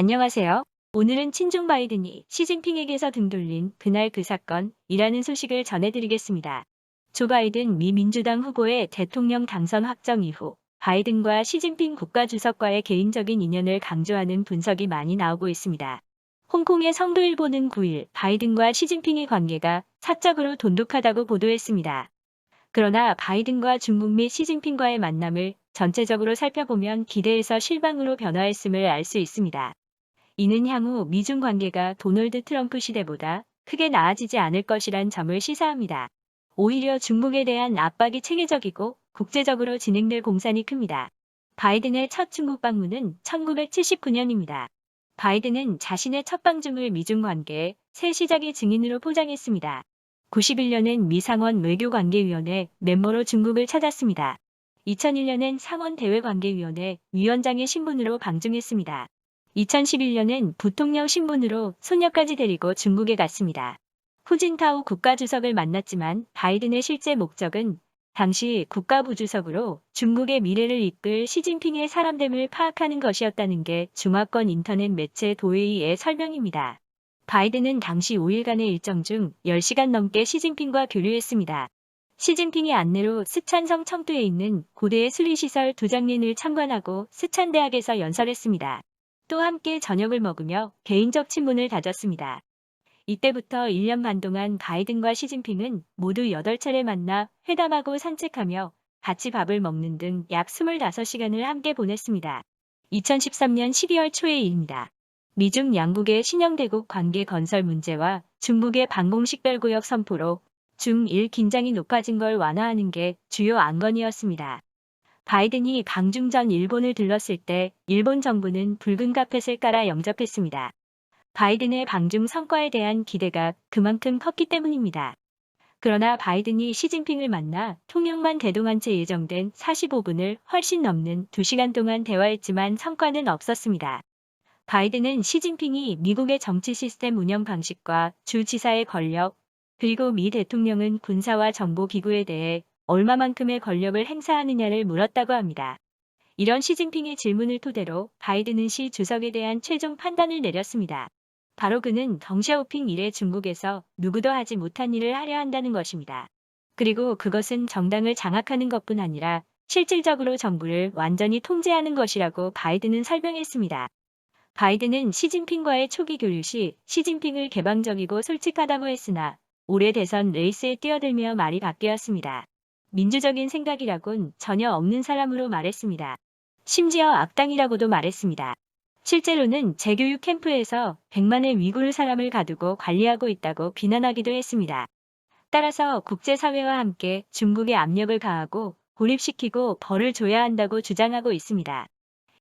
안녕하세요. 오늘은 친중 바이든이 시진핑에게서 등 돌린 그날 그 사건이라는 소식을 전해드리겠습니다. 조 바이든 미 민주당 후보의 대통령 당선 확정 이후 바이든과 시진핑 국가주석과의 개인적인 인연을 강조하는 분석이 많이 나오고 있습니다. 홍콩의 성도일보는 9일 바이든과 시진핑의 관계가 사적으로 돈독하다고 보도했습니다. 그러나 바이든과 중국 및 시진핑과의 만남을 전체적으로 살펴보면 기대에서 실망으로 변화했음을 알 수 있습니다. 이는 향후 미중 관계가 도널드 트럼프 시대보다 크게 나아지지 않을 것이란 점을 시사합니다. 오히려 중국에 대한 압박이 체계적이고 국제적으로 진행될 공산이 큽니다. 바이든의 첫 중국 방문은 1979년입니다. 바이든은 자신의 첫 방중을 미중 관계의 새 시작의 증인으로 포장했습니다. 91년엔 미 상원 외교관계위원회 멤버로 중국을 찾았습니다. 2001년엔 상원 대외관계위원회 위원장의 신분으로 방중했습니다. 2011년엔 부통령 신분으로 손녀까지 데리고 중국에 갔습니다. 후진타오 국가주석을 만났지만 바이든의 실제 목적은 당시 국가부주석으로 중국의 미래를 이끌 시진핑의 사람됨을 파악하는 것이었다는 게 중화권 인터넷 매체 도웨이의 설명입니다. 바이든은 당시 5일간의 일정 중 10시간 넘게 시진핑과 교류했습니다. 시진핑의 안내로 스촨성 청두에 있는 고대의 수리시설 두 장린을 참관하고 스촨대학에서 연설했습니다. 또 함께 저녁을 먹으며 개인적 친분을 다졌습니다. 이때부터 1년 반 동안 바이든과 시진핑은 모두 8차례 만나 회담하고 산책하며 같이 밥을 먹는 등 약 25시간을 함께 보냈습니다. 2013년 12월 초의 일입니다. 미중 양국의 신형대국 관계 건설 문제와 중국의 방공식별구역 선포로 중1 긴장이 높아진 걸 완화하는 게 주요 안건이었습니다. 바이든이 방중 전 일본을 들렀을 때 일본 정부는 붉은 카펫을 깔아 영접했습니다. 바이든의 방중 성과에 대한 기대가 그만큼 컸기 때문입니다. 그러나 바이든이 시진핑을 만나 통역만 대동한 채 예정된 45분을 훨씬 넘는 2시간 동안 대화했지만 성과는 없었습니다. 바이든은 시진핑이 미국의 정치 시스템 운영 방식과 주 지사의 권력, 그리고 미 대통령은 군사와 정보기구에 대해 얼마만큼의 권력을 행사하느냐를 물었다고 합니다. 이런 시진핑의 질문을 토대로 바이든은 시 주석에 대한 최종 판단을 내렸습니다. 바로 그는 덩샤오핑 이래 중국에서 누구도 하지 못한 일을 하려 한다는 것입니다. 그리고 그것은 정당을 장악하는 것뿐 아니라 실질적으로 정부를 완전히 통제하는 것이라고 바이든은 설명했습니다. 바이든은 시진핑과의 초기 교류 시 시진핑을 개방적이고 솔직하다고 했으나 올해 대선 레이스에 뛰어들며 말이 바뀌었습니다. 민주적인 생각이라곤 전혀 없는 사람으로 말했습니다. 심지어 악당이라고도 말했습니다. 실제로는 재교육 캠프에서 100만의 위구르 사람을 가두고 관리하고 있다고 비난하기도 했습니다. 따라서 국제사회와 함께 중국에 압력을 가하고 고립시키고 벌을 줘야 한다고 주장하고 있습니다.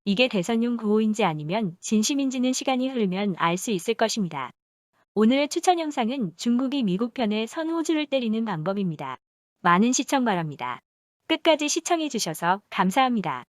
이게 대선용 구호인지 아니면 진심인지는 시간이 흐르면 알 수 있을 것입니다. 오늘의 추천 영상은 중국이 미국 편에 선호주를 때리는 방법입니다. 많은 시청 바랍니다. 끝까지 시청해주셔서 감사합니다.